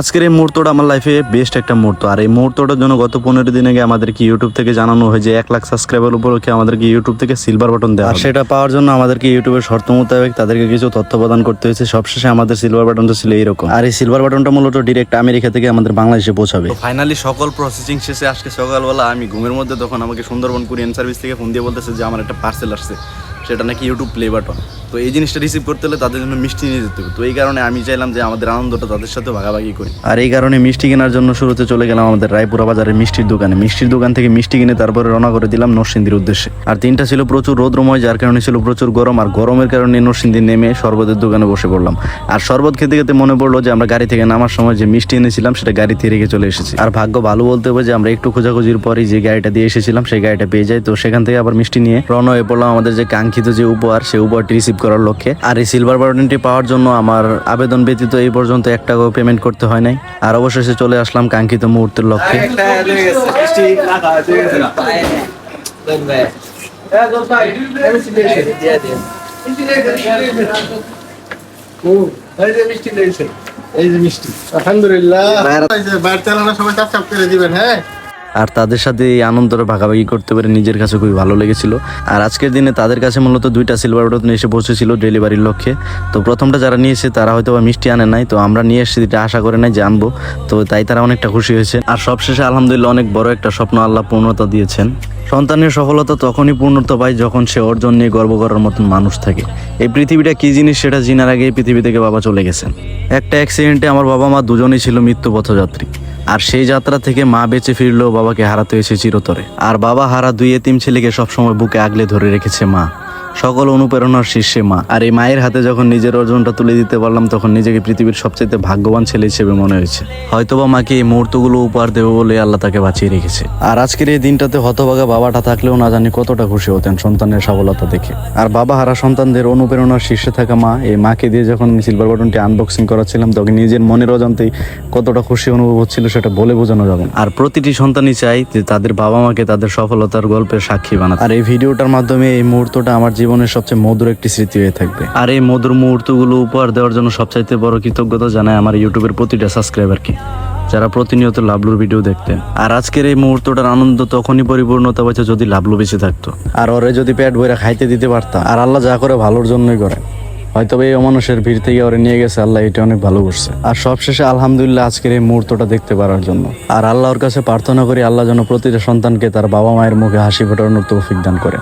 আজকের এই মুহূর্তটা আমার লাইফে বেস্ট একটা মুহূর্ত। আর এই মুহূর্তটার জন্য গত পনেরো দিন আগে আমাদেরকে ইউটিউব থেকে জানানো হয় যে এক লাখ সাবস্ক্রাইবার উপলক্ষে আমাদেরকে ইউটিউব থেকে সিলভার বাটন দেওয়া আর সেটা পাওয়ার জন্য আমাদেরকে ইউটিউবের শর্ত মোতাবেক তাদেরকে কিছু তথ্য প্রদান করতে হয়েছে। সবশেষে আমাদের সিলভার বাটনটা ছিল এইরকম আর এই সিলভার বাটনটা মূলত ডিরেক্ট আমেরিকা থেকে আমাদের বাংলাদেশে পৌঁছাবে। ফাইনালি সকল প্রসেসিং শেষে আজকে সকালবেলা আমি ঘুমের মধ্যে তখন আমাকে সুন্দরবন কুরিয়ান সার্ভিস থেকে ফোন দিয়ে বলতেছে যে আমার একটা পার্সেল আসছে। সেটা নাকি ইউটিউব প্লে বাটন তো এই জিনিসটা রিসিভ করতে হলে তাদের জন্য মিষ্টি নিয়ে যেতে হবে। তো এই কারণে আমি চাইলাম যে আমাদের আনন্দটা তাদের সাথে ভাগাভাগি করি। আর এই কারণে মিষ্টি কেনার জন্য শুরুতে চলে গেলাম আমাদের রায়পুরা বাজারের মিষ্টির দোকানে। মিষ্টির দোকান থেকে মিষ্টি কিনে তারপরে রওনা করে দিলাম নরসিংদীর উদ্দেশ্যে। আর দিনটা ছিল প্রচুর রৌদ্রময়, যার কারণে ছিল প্রচুর গরম। আর গরমের কারণে নরসিংদী নেমে শরবতের দোকানে বসে পড়লাম। আর শরবত খেতে খেতে মনে পড়ল যে আমরা গাড়ি থেকে নামার সময় যে মিষ্টি এনেছিলাম, সেটা গাড়ি থেকে রেখে চলে এসেছি। আর ভাগ্য ভালো বলতে হবে যে আমরা একটু খোঁজাখুঁজির পরেই যে গাড়িটা দিয়ে এসেছিলাম, সেই গাড়িটা পেয়ে যাই। তো সেখান থেকে আবার মিষ্টি নিয়ে রওনা হয়ে পড়লাম আমাদের যে কাঙ্ক্ষিত যে উপহার, সেই উপহারটি রিসিভ করার লক্ষ্যে। আর এই সিলভার বাটনটি পাওয়ার জন্য আমার আবেদন ব্যতীত এই পর্যন্ত এক টাকাও পেমেন্ট করতে হয় নাই। আর অবশেষে চলে আসলাম কাঙ্ক্ষিত মুহূর্তের লক্ষ্যে। এই যে মিষ্টি আলহামদুলিল্লাহ বাইরে চালানো সবাই চাপ চাপ করে দিবেন হ্যাঁ? আর তাদের সাথে এই আনন্দটা ভাগাভাগি করতে পেরে নিজের কাছে খুবই ভালো লেগেছিল। আর আজকের দিনে তাদের কাছে মূলত দুইটা সিলভার বাটন এসে পৌঁছেছিল ডেলিভারির লক্ষ্যে। তো প্রথমটা যারা নিয়েছে, তারা হয়তো মিষ্টি আনে নাই। তো আমরা নিয়ে এসেছি, এটা আশা করে নাই যে আনব। তো তাই তারা অনেকটা খুশি হয়েছে। আর সবশেষে আলহামদুলিল্লাহ অনেক বড় একটা স্বপ্ন আল্লাহ পূর্ণতা দিয়েছেন। সন্তানের সফলতা তখনই পূর্ণতা পায় যখন সে অর্জন নিয়ে গর্ব করার মতন মানুষ থাকে। এই পৃথিবীটা কি জিনিস সেটা জিনার আগে পৃথিবী থেকে বাবা চলে গেছেন। একটা অ্যাক্সিডেন্টে আমার বাবা মা দুজনেই ছিল মৃত্যু পথযাত্রী আর সেই যাত্রা থেকে মা বেঁচে ফিরলেও বাবাকে হারাতে হয়েছে চিরতরে। আর বাবা হারা দুই এতিম ছেলেকে সবসময় বুকে আগলে ধরে রেখেছে মা। সকল অনুপ্রেরণার শীর্ষে মা। আর এই মায়ের হাতে যখন নিজের অর্জনটা তুলে দিতে পারলাম, তখন নিজেকে পৃথিবীর সবচেয়ে ভাগ্যবান ছেলে হিসেবে মনে হয়েছে। হয়তোবা মাকে এই মুহূর্তগুলো উপহার দেবে বলে আল্লাহ তাকে বাঁচিয়ে রেখেছে। আর আজকের এই দিনটাতে হতভাগা বাবাটা থাকলেও না জানি কতটা খুশি হতেন সন্তানের সফলতা দেখে। আর বাবা হারা সন্তানদের অনুপ্রেরণার শীর্ষে থাকা মা, এই মাকে দিয়ে যখন সিলভার বাটনটি আনবক্সিং করাচ্ছিলাম, তখন নিজের মনের অজান্তেই কতটা খুশি অনুভব হচ্ছিল সেটা বলে বোঝানো যাবে আর প্রতিটি সন্তানই চাই যে তাদের বাবা মাকে তাদের সফলতার গল্পের সাক্ষী বানাতে। আর এই ভিডিওটার মাধ্যমে এই মুহূর্তটা আমার জীবনের সবচেয়ে মধুর একটি স্মৃতি হয়ে থাকবে। আর এই মধুর মুহূর্তগুলো উপহার দেওয়ার জন্য সবচাইতে বড় কৃতজ্ঞতা জানাই আমার ইউটিউবের প্রতিটা সাবস্ক্রাইবারকে যারা প্রতিনিয়ত লাভলুর ভিডিও দেখতেন। আর আজকের এই মুহূর্তটার আনন্দ তখনই পরিপূর্ণতা পাইছে যদি লাভলু বেঁচে থাকতো। আর ওরে যদি পেট ভরে খাইতে দিতে পারতাম আর আল্লাহ যা করে ভালোর জন্যই করে। হয়তো এই অমানুষের ভিড় থেকে ওরে নিয়ে গেছে আল্লাহ এটা অনেক ভালো করছে। আর সবশেষে আলহামদুলিল্লাহ আজকের এই মুহূর্তটা দেখতে পারার জন্য। আর আল্লাহর কাছে প্রার্থনা করি আল্লাহ যেন প্রতিটা সন্তানকে তার বাবা মায়ের মুখে হাসি ফোটানোর তৌফিক দান করে